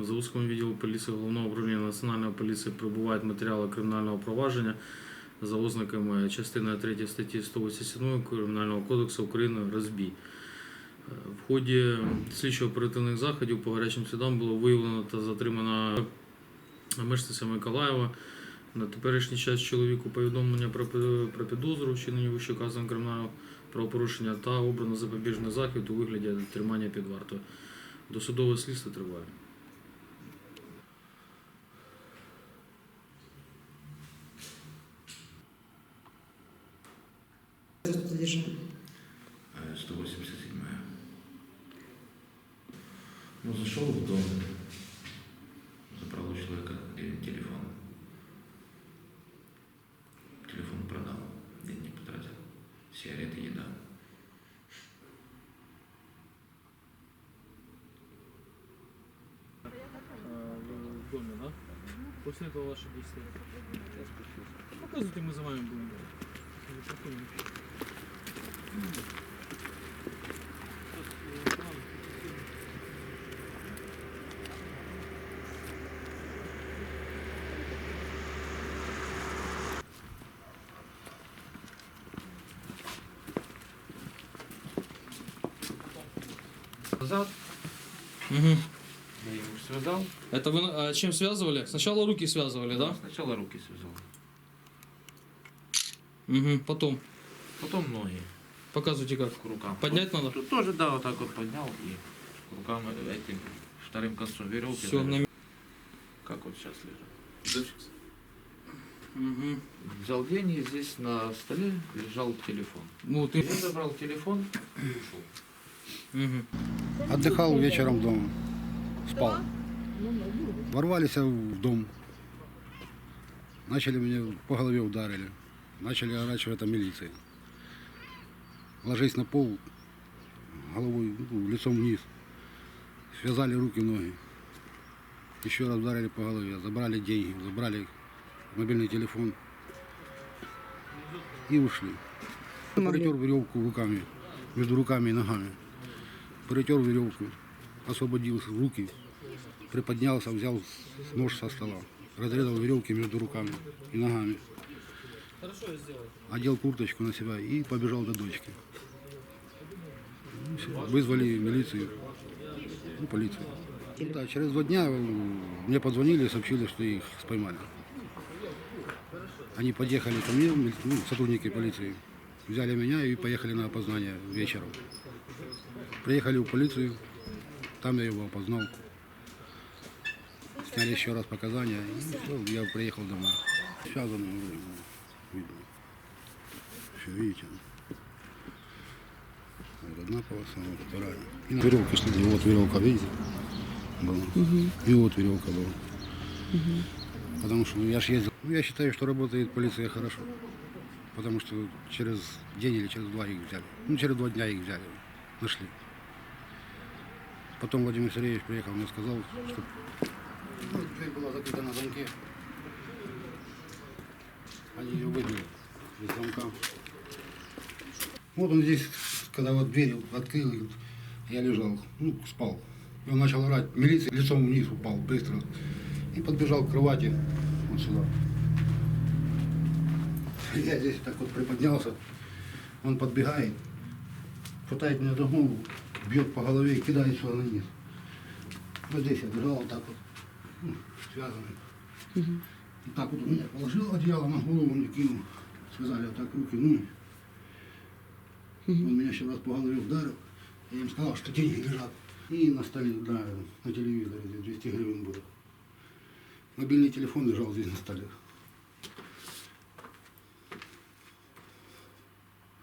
В Заводському відділу поліції головного управління Національної поліції прибувають матеріали кримінального провадження за ознаками частини 3 статті 187 Кримінального кодексу України розбій. В ході слідчо-оперативних заходів по гарячим слідам було виявлено та затримано мешканця Миколаєва. На теперішній час чоловіку повідомлення про, про підозру вчиненні вищеказаного кримінального правопорушення та обрано запобіжний захід у вигляді тримання під вартою. Досудове слідство триває. 187 Ну, зашел в дом, забрал у человека телефон. Телефон продал, деньги потратил. Сигареты, еда. в доме, да? После этого ваши действия. Показывайте, мы за вами будем. Назад, Угу. я его связал. Это вы а, чем связывали? Сначала руки связывали, да? Сначала руки связал, Угу. Потом. потом ноги Показывайте как. к рукам. Поднять Вот надо? Тут тоже, да, вот так вот поднял и к рукам э, этим вторым концом веревки. Все, на... Как вот сейчас лежит. угу. Взял деньги, здесь на столе лежал телефон. Ну, ты... Я забрал телефон и ушел. Угу. Отдыхал вечером дома. Спал. Ворвались в дом. Начали меня по голове ударили. Начали орать, что это милиция. Ложись на пол, головой, ну, лицом вниз. Связали руки, ноги. Еще раз ударили по голове. Забрали деньги, забрали мобильный телефон. И ушли. Перетер веревку руками, между руками и ногами. Перетер веревку, освободил руки, приподнялся, взял нож со стола, разрезал веревки между руками и ногами. Одел курточку на себя и побежал до дочки. Ну. Вызвали милицию, ну, полицию. Да, через два дня мне позвонили и сообщили, что их споймали. Они подъехали ко мне, ну, сотрудники полиции, взяли меня и поехали на опознание вечером. Приехали в полицию, там я его опознал. Сняли еще раз показания, и всё, я приехал домой. Связано, бы, видно. Все, видите? Вот одна полоса, вот вторая. И на веревке следы, вот веревка, видите? Была. И вот веревка была. Потому что я ж ездил. Ну, я считаю, что работает полиция хорошо. Потому что через день или через два их взяли. Ну, через два дня их взяли. Нашли. Потом Владимир Сергеевич приехал, мне сказал, что дверь была закрыта на замке. Они ее выбили из замка. Вот он здесь, когда вот дверь вот открыл, я лежал, ну, спал. И он начал орать, милиция лицом вниз упал быстро. И подбежал к кровати вот сюда. Я здесь так вот приподнялся. Он подбегает, хватает меня за голову, бьет по голове и кидает сюда на низ. Вот здесь я лежал вот так вот, ну, связанный. И так вот он меня положил одеяло на голову, мне кинул. Связали вот так руки, ну. Он меня еще раз по голове ударил. Я им сказал, что деньги лежат. И на столе, да, на телевизоре здесь 200 гривен будет. Мобильный телефон лежал здесь на столе.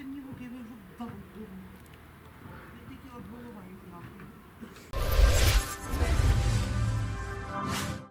Ваши мне руки, я говорю, да, да.